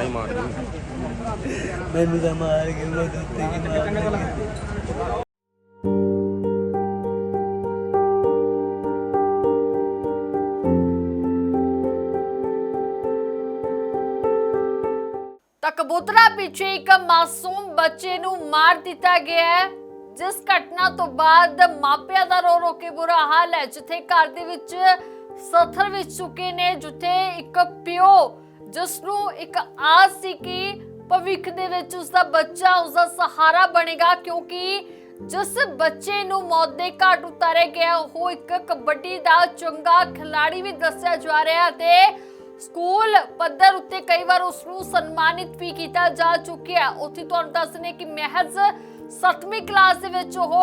ਨਾਲੇ ਮਾਰ ਦੂੰ ਮੈਨੂੰ ਤਾਂ ਮਾਰ ਕੇ ਮੈਂ ਦੁੱਤੇ ਕੀ ਮਾਰ ਤਾਂ ਕਬੂਤਰਾ ਪਿੱਛੇ ਇੱਕ ਮਾਸੂਮ ਬੱਚੇ ਨੂੰ ਮਾਰ ਦਿੱਤਾ ਗਿਆ ਹੈ ਜਿਸ ਘਟਨਾ ਤੋਂ ਬਾਅਦ ਮਾਪਿਆਂ ਦਾ ਰੋ ਰੋ ਕੇ ਬੁਰਾ ਹਾਲ ਹੈ ਜਿੱਥੇ ਘਰ ਦੇ ਵਿੱਚ ਸੱਥਰ ਵਿੱਚ ਚੁੱਕੇ ਨੇ ਜਿੱਥੇ ਇੱਕ ਪਿਓ ਜਿਸ ਨੂੰ ਇੱਕ ਆਸ ਸੀ ਕਿ ਭਵਿੱਖ ਦੇ ਵਿੱਚ ਉਸ ਦਾ ਬੱਚਾ ਉਸ ਦਾ ਸਹਾਰਾ ਬਣੇਗਾ ਕਿਉਂਕਿ ਜਿਸ ਬੱਚੇ ਨੂੰ ਮੌਤ ਦੇ ਘਾਟ ਉਤਾਰਿਆ ਗਿਆ, ਉਹ ਇੱਕ ਕਬੱਡੀ ਦਾ ਚੰਗਾ ਖਿਲਾੜੀ ਵੀ ਦੱਸਿਆ ਜਾ ਰਿਹਾ ਤੇ ਸਕੂਲ ਪੱਧਰ ਉੱਤੇ ਕਈ ਵਾਰ ਉਸ ਨੂੰ ਸਨਮਾਨਿਤ ਵੀ ਕੀਤਾ ਜਾ ਚੁੱਕਿਆ। ਉੱਥੇ ਤੁਹਾਨੂੰ ਦੱਸਨੇ ਕਿ ਮਹਿਜ਼ 7ਵੀਂ ਕਲਾਸ ਦੇ ਵਿੱਚ ਉਹ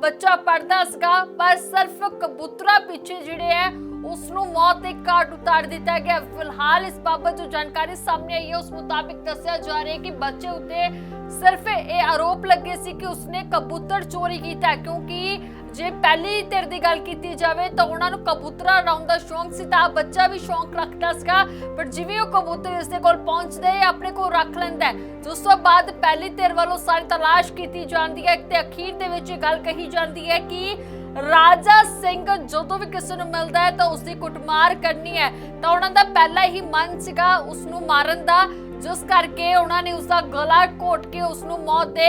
ਬੱਚਾ ਪੜਦਾ ਸੀਗਾ, ਪਰ ਸਿਰਫ ਕਬੂਤਰਾ ਪਿੱਛੇ ਜਿਹੜੇ ਹੈ ਉਸ ਨੂੰ ਮੌਤ ਦੇ ਘਾਟ ਉਤਾਰ ਦਿੱਤਾ ਗਿਆ। ਫਿਲਹਾਲ ਇਸ ਬਾਬਤ ਜੋ ਜਾਣਕਾਰੀ ਸਾਹਮਣੇ ਆਈ ਹੈ, ਉਸ ਮੁਤਾਬਿਕ ਦੱਸਿਆ ਜਾ ਰਿਹਾ ਹੈ ਕਿ ਬੱਚੇ ਉੱਤੇ ਸਿਰਫ ਇਹ ਆਰੋਪ ਲੱਗੇ ਸੀ ਕਿ ਉਸਨੇ ਕਬੂਤਰ ਚੋਰੀ ਕੀਤਾ ਕਿਉਂਕਿ ਜੇ ਪਹਿਲੀ ਧਿਰ ਦੀ ਗੱਲ ਕੀਤੀ ਜਾਵੇ ਤਾਂ ਉਹਨਾਂ ਨੂੰ ਕਬੂਤਰਾਂ ਉਡਾਉਣ ਦਾ ਸ਼ੌਂਕ ਸੀ, ਤਾਂ ਬੱਚਾ ਵੀ ਸ਼ੌਂਕ ਰੱਖਦਾ ਸੀਗਾ। ਪਰ ਜਿਵੇਂ ਉਹ ਕਬੂਤਰ ਇਸ ਦੇ ਕੋਲ ਪਹੁੰਚਦੇ ਹੈ ਆਪਣੇ ਕੋਲ ਰੱਖ ਲੈਂਦਾ ਹੈ। ਉਸ ਤੋਂ ਬਾਅਦ ਪਹਿਲੀ ਧਿਰ ਵੱਲੋਂ ਸਾਰੀ ਤਲਾਸ਼ ਕੀਤੀ ਜਾਂਦੀ ਹੈ ਤੇ ਅਖੀਰ ਦੇ ਵਿੱਚ ਇਹ ਗੱਲ ਕਹੀ ਜਾਂਦੀ ਹੈ ਕਿ ਰਾਜਾ ਸਿੰਘ ਜਦੋਂ ਵੀ ਕਿਸੇ ਨੂੰ ਮਿਲਦਾ ਹੈ ਤਾਂ ਉਸ ਦੀ ਕੁੱਟਮਾਰ ਕਰਨੀ ਹੈ। ਤਾਂ ਉਹਨਾਂ ਦਾ ਪਹਿਲਾ ਹੀ ਮਨ ਸੀਗਾ ਉਸ ਨੂੰ ਮਾਰਨ ਦਾ, ਜਿਸ ਕਰਕੇ ਉਹਨਾਂ ਨੇ ਉਸ ਦਾ ਗਲਾ ਘੋਟ ਕੇ ਉਸ ਨੂੰ ਮੌਤ ਦੇ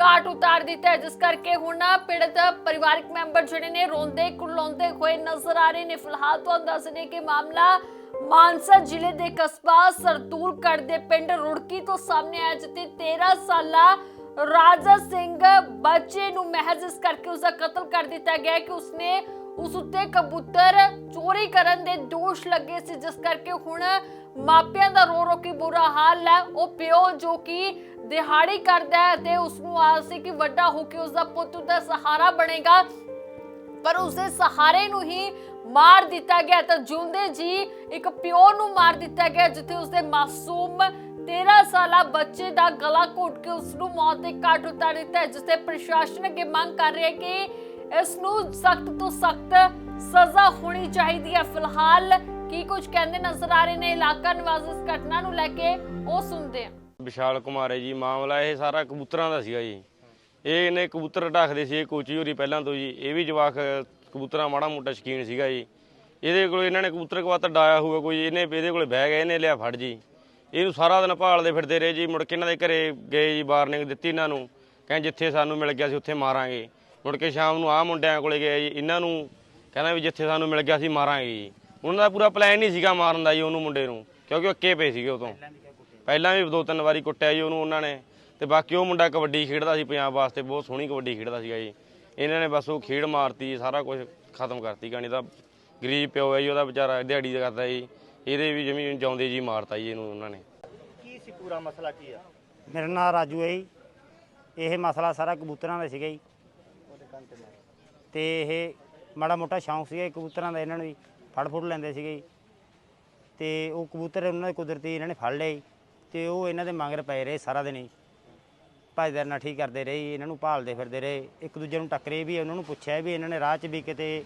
ਘਾਟ ਉਤਾਰ ਦਿੱਤਾ ਹੈ। ਜਿਸ ਕਰਕੇ ਹੁਣ ਪੀੜਤ ਪਰਿਵਾਰਕ ਮੈਂਬਰ ਜਿਹੜੇ ਨੇ ਰੋਂਦੇ ਕੁਰਲਾਉਂਦੇ ਹੋਏ ਨਜ਼ਰ ਆ ਰਹੇ ਨੇ। ਫਿਲਹਾਲ ਤੁਹਾਨੂੰ ਦੱਸ ਦਈਏ ਕਿ ਮਾਮਲਾ ਮਾਨਸਾ ਜ਼ਿਲ੍ਹੇ ਦੇ ਕਸਬਾ ਸਰਦੂਲਗੜ੍ਹ ਦੇ ਪਿੰਡ ਰੁੜਕੀ ਤੋਂ ਸਾਹਮਣੇ ਆਇਆ, ਜਿੱਥੇ 13 ਸਾਲਾ ਰਾਜਾ ਸਿੰਘ ਬੱਚੇ ਨੂੰ ਮਹਿਜ਼ ਇਸ ਕਰਕੇ ਉਸ ਦਾ ਕਤਲ ਕਰ ਦਿੱਤਾ ਗਿਆ ਕਿ ਉਸਨੇ ਉਸ ਉੱਤੇ ਕਬੂਤਰ ਚੋਰੀ ਕਰਨ ਦੇ ਦੋਸ਼ ਲੱਗੇ ਸੀ, ਜਿਸ ਕਰਕੇ ਹੁਣ ਮਾਪਿਆਂ ਦਾ ਰੋ ਰੋ ਕੇ ਬੁਰਾ ਹਾਲ ਹੈ। ਉਹ ਪਿਓ ਜੋ ਕਿ ਦਿਹਾੜੀ ਕਰਦਾ ਹੈ ਤੇ ਉਸ ਨੂੰ ਆਸ ਸੀ ਕਿ ਵੱਡਾ ਹੋ ਕੇ ਉਸ ਦਾ ਪੁੱਤ ਦਾ ਸਹਾਰਾ ਬਣੇਗਾ, ਪਰ ਉਸਦੇ ਸਹਾਰੇ ਨੂੰ ਹੀ ਮਾਰ ਦਿੱਤਾ ਗਿਆ। ਤਾਂ ਜਿਉਂਦੇ ਜੀ ਇੱਕ ਪਿਓ ਨੂੰ ਮਾਰ ਦਿੱਤਾ ਗਿਆ, ਜਿੱਥੇ ਉਸਦੇ ਮਾਸੂਮ 13 ਸਾਲਾ ਬੱਚੇ ਦਾ ਗਲਾ ਘੋਟ ਕੇ ਉਸ ਨੂੰ ਮੌਤ ਦੇ ਘਾਟ ਉਤਾਰ ਦਿੱਤਾ ਹੈ, ਜਿਸ ਤੇ ਪ੍ਰਸ਼ਾਸਨ ਅੱਗੇ ਮੰਗ ਕਰ ਰਿਹਾ ਹੈ ਕਿ ਇਸ ਨੂੰ ਸਖਤ ਤੋਂ ਸਖਤ ਸਜ਼ਾ ਹੋਣੀ ਚਾਹੀਦੀ ਹੈ। ਫਿਲਹਾਲ ਕੀ ਕੁਝ ਕਹਿੰਦੇ ਨਜ਼ਰ ਆ ਰਹੇ ਨੇ? ਇਲਾਕਾ ਨਿਵਾਸੀ ਇਸ ਘਟਨਾ ਨੂੰ ਲੈ ਕੇ ਉਹ ਸੁਣਦੇ ਆ ਵਿਸ਼ਾਲ ਕੁਮਾਰ ਹੈ ਜੀ, ਮਾਮਲਾ ਇਹ ਸਾਰਾ ਕਬੂਤਰਾਂ ਦਾ ਸੀਗਾ ਜੀ। ਇਹ ਇਹਨੇ ਕਬੂਤਰ ਢੱਕਦੇ ਸੀ, ਇਹ ਕੋਚੀ ਹੋਰੀ ਪਹਿਲਾਂ ਤੋਂ ਜੀ। ਇਹ ਵੀ ਜਵਾਕ ਕਬੂਤਰਾਂ ਮਾੜਾ ਮੋਟਾ ਸ਼ਕੀਨ ਸੀਗਾ ਜੀ। ਇਹਦੇ ਕੋਲ ਇਹਨਾਂ ਨੇ ਕਬੂਤਰ ਕਵਾਤਰ ਡਾਇਆ ਹੋਊਗਾ ਕੋਈ, ਇਹਨੇ ਇਹਦੇ ਕੋਲ ਬਹਿ ਗਿਆ ਇਹਨੇ ਲਿਆ ਫੜ ਜੀ। ਇਹਨੂੰ ਸਾਰਾ ਦਿਨ ਭਾਲਦੇ ਫਿਰਦੇ ਰਹੇ ਜੀ। ਮੁੜ ਕੇ ਇਹਨਾਂ ਦੇ ਘਰੇ ਗਏ ਜੀ ਵਾਰਨਿੰਗ ਦਿੱਤੀ ਇਹਨਾਂ ਨੂੰ। ਕਹਿੰਦੇ ਜਿੱਥੇ ਸਾਨੂੰ ਮਿਲ ਗਿਆ ਸੀ ਉੱਥੇ ਮਾਰਾਂਗੇ। ਮੁੜ ਕੇ ਸ਼ਾਮ ਨੂੰ ਆਹ ਮੁੰਡਿਆਂ ਕੋਲੇ ਗਏ ਜੀ ਇਹਨਾਂ ਨੂੰ ਕਹਿੰਦਾ ਵੀ ਜਿੱਥੇ ਸਾਨੂੰ ਮਿਲ ਗਿਆ ਸੀ ਮਾਰਾਂਗੇ ਜੀ। ਉਹਨਾਂ ਦਾ ਪੂਰਾ ਪਲਾਨ ਨਹੀਂ ਸੀਗਾ ਮਾਰਨ ਦਾ ਜੀ ਉਹਨੂੰ ਮੁੰਡੇ ਨੂੰ। ਕਿਉਂਕਿ ਉਹ ਅੱਕੇ ਪਏ ਸੀਗੇ ਉਦੋਂ। ਪਹਿਲਾਂ ਵੀ ਦੋ ਤਿੰਨ ਵਾਰੀ ਕੁੱਟਿਆ ਜੀ ਉਹਨੂੰ ਉਹਨਾਂ ਨੇ। ਤੇ ਬਾਕੀ ਉਹ ਮੁੰਡਾ ਕਬੱਡੀ ਖੇਡਦਾ ਸੀ ਪੰਜਾਬ ਵਾਸਤੇ ਬਹੁਤ ਸੋਹਣੀ ਕਬੱਡੀ ਖੇਡਦਾ ਸੀਗਾ ਜੀ। ਇਹਨਾਂ ਨੇ ਬਸ ਉਹ ਖੇਡ ਮਾਰਤੀ ਜੀ, ਸਾਰਾ ਕੁਝ ਖਤਮ ਕਰਤੀ। ਕਹਾਣੀ ਦਾ ਗਰੀਬ ਪਿਓ ਹੈ ਜੀ ਉਹਦਾ ਵਿਚਾਰਾ ਦਿਹਾੜੀ ਦਾ ਕਰਦਾ ਜੀ। ਇਹਦੇ ਵੀ ਜ਼ਮੀਨ ਜਾਉਂਦੇ ਜੀ ਮਾਰਤਾ ਜੀ ਇਹਨੂੰ ਉਹਨਾਂ ਨੇ। ਕੀ ਸੀ ਪੂਰਾ ਮਸਲਾ ਕੀ ਆ? ਮੇਰਾ ਨਾਮ ਰਾਜੂ ਹੈ ਜੀ। ਇਹ ਮਸਲਾ ਸਾਰਾ ਕਬੂਤਰਾਂ ਦਾ ਸੀਗਾ ਜੀ। ਤੇ ਇਹ ਮਾੜਾ ਮੋਟਾ ਸ਼ੌਂਕ ਸੀਗਾ ਕਬੂਤਰਾਂ ਦਾ ਇਹਨਾਂ ਨੂੰ ਵੀ ਫੜ ਫੁੜ ਲੈਂਦੇ ਸੀਗੇ ਜੀ। ਤੇ ਉਹ ਕਬੂਤਰ ਉਹਨਾਂ ਦੇ ਕੁਦਰਤੀ ਇਹਨਾਂ ਨੇ ਫੜ ਲਏ ਜੀ। ਤੇ ਉਹ ਇਹਨਾਂ ਦੇ ਮਗਰ ਪਏ ਰਹੇ ਸਾਰਾ ਦਿਨ ਹੀ ਭਾਈਦਾਰ ਨਾਲ ਠੀਕ ਕਰਦੇ ਰਹੇ ਇਹਨਾਂ ਨੂੰ ਭਾਲਦੇ ਫਿਰਦੇ ਰਹੇ। ਇੱਕ ਦੂਜੇ ਨੂੰ ਟੱਕਰੇ ਵੀ, ਉਹਨਾਂ ਨੂੰ ਪੁੱਛਿਆ ਵੀ, ਇਹਨਾਂ ਨੇ ਰਾਹ 'ਚ ਵੀ ਕਿਤੇ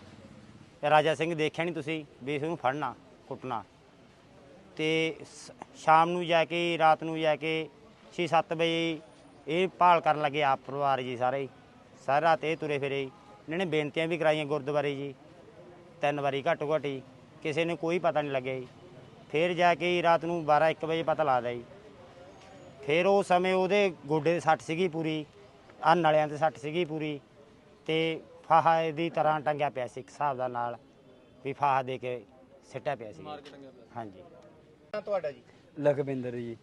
ਰਾਜਾ ਸਿੰਘ ਦੇਖਿਆ ਨਹੀਂ ਤੁਸੀਂ, ਵੀ ਇਸ ਨੂੰ ਫੜਨਾ, ਕੁੱਟਣਾ। ਤੇ ਸ- ਸ਼ਾਮ ਨੂੰ ਜਾ ਕੇ ਰਾਤ ਨੂੰ ਜਾ ਕੇ 6-7 ਵਜੇ ਇਹ ਭਾਲ ਕਰਨ ਲੱਗੇ ਆਪ ਪਰਿਵਾਰ ਜੀ ਸਾਰੇ। ਹੀ। ਸਾਰੀ ਰਾਤ ਇਹ ਤੁਰੇ ਫਿਰੇ। ਜੀ। ਇਹਨਾਂ ਨੇ ਬੇਨਤੀਆਂ ਵੀ ਕਰਾਈਆਂ ਗੁਰਦੁਆਰੇ ਜੀ। ਤਿੰਨ ਵਾਰੀ ਘੱਟੋ ਘੱਟ ਜੀ ਕਿਸੇ ਨੇ ਕੋਈ ਪਤਾ ਨਹੀਂ ਲੱਗਿਆ ਜੀ। ਫਿਰ ਜਾ ਕੇ ਜੀ ਰਾਤ ਨੂੰ 12-1 ਵਜੇ ਪਤਾ ਲੱਗਦਾ ਜੀ। ਫਿਰ ਉਹ ਸਮੇਂ ਉਹਦੇ ਗੋਡੇ ਦੇ ਸੱਟ ਸੀਗੀ ਪੂਰੀ। ਆਹ ਨਲਿਆਂ ਤੇ ਸੱਟ ਸੀਗੀ ਪੂਰੀ। ਤੇ ਫਾਹਾ ਦੀ ਤਰ੍ਹਾਂ ਟੰਗਿਆ ਪਿਆ ਸੀ ਇੱਕ ਹਿਸਾਬ ਦਾ ਨਾਲ। ਵੀ ਫਾਹਾ ਦੇ ਕੇ ਸਿੱਟਿਆ ਪਿਆ ਸੀ। ਹਾਂਜੀ। ਨਾਂ ਤੁਹਾਡਾ ਜੀ? ਲਖਵਿੰਦਰ ਜੀ।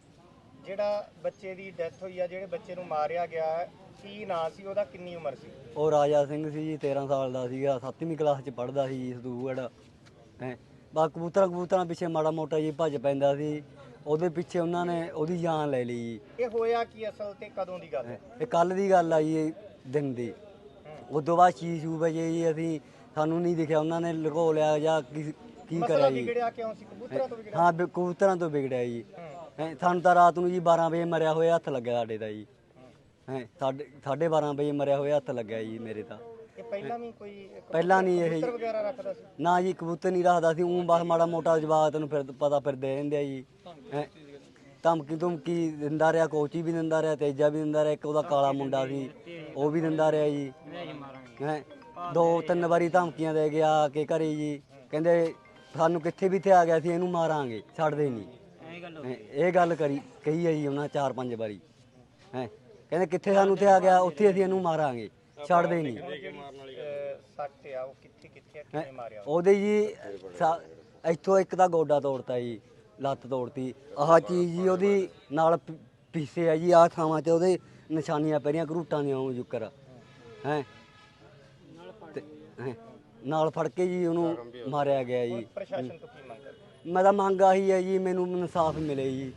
ਜਿਹੜਾ ਬੱਚੇ ਦੀ ਡੈਥ ਹੋਈ ਆ ਜਿਹੜੇ ਬੱਚੇ ਨੂੰ ਮਾਰਿਆ ਗਿਆ ਹੈ, ਕੀ ਨਾਂ ਸੀ? ਉਹਦਾ ਕਿੰਨੀ ਉਮਰ ਸੀ? ਉਹ ਰਾਜਾ ਸਿੰਘ ਸੀ ਜੀ 13 ਸਾਲ ਦਾ ਸੀਗਾ। 7ਵੀਂ ਕਲਾਸ ਚ ਪੜ੍ਹਦਾ ਸੀ ਜੀ ਸਦੂਗੜ ਹੈ। ਬਾ ਕਬੂਤਰਾਂ ਕਬੂਤਰਾਂ ਪਿੱਛੇ ਮਾੜਾ ਮੋਟਾ ਜੀ ਭੱਜ ਪੈਂਦਾ ਸੀ। ਉਹਦੇ ਪਿੱਛੇ ਉਹਨਾਂ ਨੇ ਉਹਦੀ ਜਾਨ ਲੈ ਲਈ ਜੀ। ਇਹ ਹੋਇਆ ਕੀ ਅਸਲ ਤੇ? ਕਦੋਂ ਦੀ ਗੱਲ? ਹੈ। ਇਹ ਕੱਲ ਦੀ ਗੱਲ ਆ ਜੀ ਇਹ ਦਿਨ ਦੀ। ਉਦੋਂ ਬਾਅਦ ਛੇ ਛੂ ਵਜੇ ਜੀ ਅਸੀਂ ਸਾਨੂੰ ਨਹੀਂ ਦਿਖਿਆ। ਉਹਨਾਂ ਨੇ ਲੁਕੋ ਲਿਆ ਜਾਂ ਕੀ ਮਸਲਾ ਕਰਿਆ ਜੀ? ਵਿਗੜਿਆ ਕਿਉਂ ਸੀ? ਕਬੂਤਰਾਂ ਤੋਂ ਵਿਗੜਿਆ? ਹਾਂ ਬਿ- ਕਬੂਤਰਾਂ ਤੋਂ ਵਿਗੜਿਆ ਜੀ। ਹੈਂ, ਸਾਨੂੰ ਤਾਂ ਰਾਤ ਨੂੰ ਜੀ 12 ਵਜੇ ਮਰਿਆ ਹੋਇਆ ਹੱਥ ਲੱਗਿਆ ਸਾਡੇ ਦਾ ਜੀ। ਹੈ ਸਾਡੇ 12:30 ਵਜੇ ਮਰਿਆ ਹੋਇਆ ਹੱਥ ਲੱਗਿਆ ਜੀ ਮੇਰੇ ਤਾਂ। ਇਹ ਪਹਿਲਾਂ ਵੀ ਕੋਈ ਕਬੂਤਰ- ਪਹਿਲਾਂ ਨਹੀਂ ਇਹ ਕਬੂਤਰ ਵਗੈਰਾ ਰੱਖਦਾ ਸੀ? ਨਾ ਜੀ ਕਬੂਤਰ ਨਹੀਂ ਰੱਖਦਾ ਸੀ। ਉਹ ਬਸ ਮਾੜਾ ਮੋਟਾ ਜਵਾਬ ਤੈਨੂੰ ਫਿਰ ਪਤਾ ਫਿਰਦੇ ਰਹਿੰਦੇ ਆ ਜੀ। ਹੈਂ। ਧਮਕੀ ਧਮਕੀ ਦਿੰਦਾ ਰਿਹਾ ਕੋਚੀ ਵੀ ਦਿੰਦਾ ਰਿਹਾ ਤੇਜਾ ਵੀ ਦਿੰਦਾ ਰਿਹਾ ਇੱਕ ਉਹਦਾ ਕਾਲਾ ਮੁੰਡਾ ਸੀ ਉਹ ਵੀ ਦਿੰਦਾ ਰਿਹਾ ਜੀ। ਹੈਂ ਦੋ ਤਿੰਨ ਵਾਰੀ ਧਮਕੀਆਂ ਦੇ ਗਿਆ ਕਿ ਘਰੇ ਜੀ। ਕਹਿੰਦੇ ਸਾਨੂੰ ਕਿੱਥੇ ਵੀ ਤੇ ਆ ਗਿਆ ਸੀ ਇਹਨੂੰ ਮਾਰਾਂਗੇ ਛੱਡਦੇ ਨਹੀਂ। ਹੈਂ, ਇਹ ਗੱਲ ਕਰੀ ਕਹੀ ਹੈ ਜੀ ਉਹਨਾਂ ਚਾਰ ਪੰਜ ਵਾਰੀ। ਹੈ ਕਹਿੰਦੇ ਕਿੱਥੇ ਸਾਨੂੰ ਤੇ ਆ ਗਿਆ ਉੱਥੇ ਅਸੀਂ ਇਹਨੂੰ ਮਾਰਾਂਗੇ ਛੱਡਦੇ ਨਹੀਂ। ਅਹ ਸੱਟ ਆ ਉਹ ਕਿੱਥੇ ਕਿੱਥੇ ਆ, ਹੈਂ। ਕਿਵੇਂ ਮਾਰਿਆ ਉਹਦੇ ਜੀ ਸਾ- ਇੱਥੋਂ ਇੱਕ ਤਾਂ ਗੋਡਾ ਤੋੜਤਾ ਜੀ ਲੱਤ ਤੋੜਤੀ। ਆਹ ਚੀਜ਼ ਜੀ ਉਹਦੀ ਨਾਲ ਪ- ਪੀਸੇ ਆ ਜੀ ਆਹ ਥਾਵਾਂ ਤੇ ਉਹਦੇ ਨਿਸ਼ਾਨੀਆਂ ਪੈ ਰਹੀਆਂ ਘਰੂਟਾਂ ਦੀਆਂ ਉਹ ਜੁਕਰ। ਹੈ ਨਾਲ ਫੜ ਕੇ ਜੀ ਉਹਨੂੰ ਮਾਰਿਆ ਗਿਆ ਜੀ। ਪ੍ਰਸ਼ਾਸਨ ਤੋਂ ਕੀ ਮੰਗ ਕਰਦੇ? ਮੈਂ ਤਾਂ ਮੰਗ ਆਹੀ ਹੈ ਜੀ ਮੈਨੂੰ ਇਨਸਾਫ ਮਿਲੇ ਜੀ।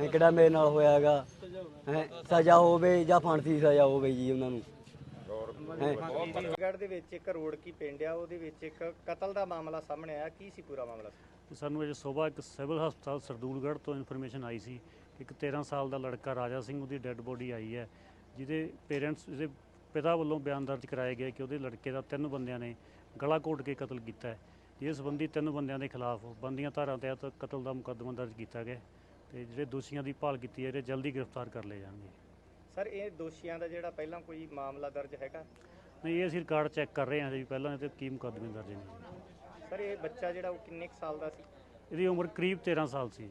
ਹੈਂ, ਕਿਹੜਾ ਮੇਰੇ ਨਾਲ ਹੋਇਆ ਹੈਗਾ। ਹੈ ਸਜ਼ਾ ਹੋਵੇ ਜਾਂ ਫਾਂਸੀ ਦੀ ਸਜ਼ਾ ਹੋਵੇ ਜੀ ਉਹਨਾਂ ਨੂੰ। ਹੈਂ। ਫਤਿਹਗੜ੍ਹ ਦੇ ਵਿੱਚ ਇੱਕ ਰੋਡ ਕੀ ਪਿੰਡ ਆ ਉਹਦੇ ਵਿੱਚ ਇੱਕ ਕਤਲ ਦਾ ਮਾਮਲਾ ਸਾਹਮਣੇ ਆਇਆ। ਕੀ ਸੀ ਪੂਰਾ ਮਾਮਲਾ? ਸਾਨੂੰ ਅੱਜ ਸਵੇਰ ਇੱਕ ਸਿਵਲ ਹਸਪਤਾਲ ਸਰਦੂਲਗੜ੍ਹ ਤੋਂ ਇਨਫੋਰਮੇਸ਼ਨ ਆਈ ਸੀ ਕਿ ਇੱਕ 13 ਸਾਲ ਦਾ ਲੜਕਾ ਰਾਜਾ ਸਿੰਘ ਉਹਦੀ ਡੈੱਡ ਬੋਡੀ ਆਈ ਹੈ ਜਿਹਦੇ ਪੇਰੈਂਟਸ ਜਿਹਦੇ ਪਿਤਾ ਵੱਲੋਂ ਬਿਆਨ ਦਰਜ ਕਰਾਇਆ ਗਿਆ ਕਿ ਉਹਦੇ ਲੜਕੇ ਦਾ ਤਿੰਨ ਬੰਦਿਆਂ ਨੇ ਗਲਾ ਘੋਟ ਕੇ ਕਤਲ ਕੀਤਾ ਹੈ। ਇਸ ਸੰਬੰਧੀ ਤਿੰਨ ਬੰਦਿਆਂ ਦੇ ਖਿਲਾਫ ਬੰਦੀਆਂ ਧਾਰਾ ਤਹਿਤ ਕਤਲ ਦਾ ਮੁਕੱਦਮਾ ਦਰਜ ਕੀਤਾ ਗਿਆ ਤੇ ਜਿਹੜੇ ਦੋਸ਼ੀਆਂ ਦੀ ਭਾਲ ਕੀਤੀ ਹੈ ਇਹ ਜਲਦੀ ਗ੍ਰਿਫਤਾਰ ਕਰ ਲਏ ਜਾਣਗੇ। ਸਰ ਇਹ ਦੋਸ਼ੀਆਂ ਦਾ ਜਿਹੜਾ ਪਹਿਲਾਂ ਕੋਈ ਮਾਮਲਾ ਦਰਜ ਹੈਗਾ? ਨਹੀਂ ਇਹ ਅਸੀਂ ਰਿਕਾਰਡ ਚੈੱਕ ਕਰ ਰਹੇ ਹਾਂ ਜੀ ਪਹਿਲਾਂ ਇਹਦੇ ਕੀ ਮੁਕੱਦਮੇ ਦਰਜ ਨੇ। ਸਰ ਇਹ ਬੱਚਾ ਜਿਹੜਾ ਉਹ ਕਿੰਨੇ ਕੁ ਸਾਲ ਦਾ ਸੀ? ਇਹਦੀ ਉਮਰ ਕਰੀਬ 13 ਸਾਲ ਸੀ। ਜੀ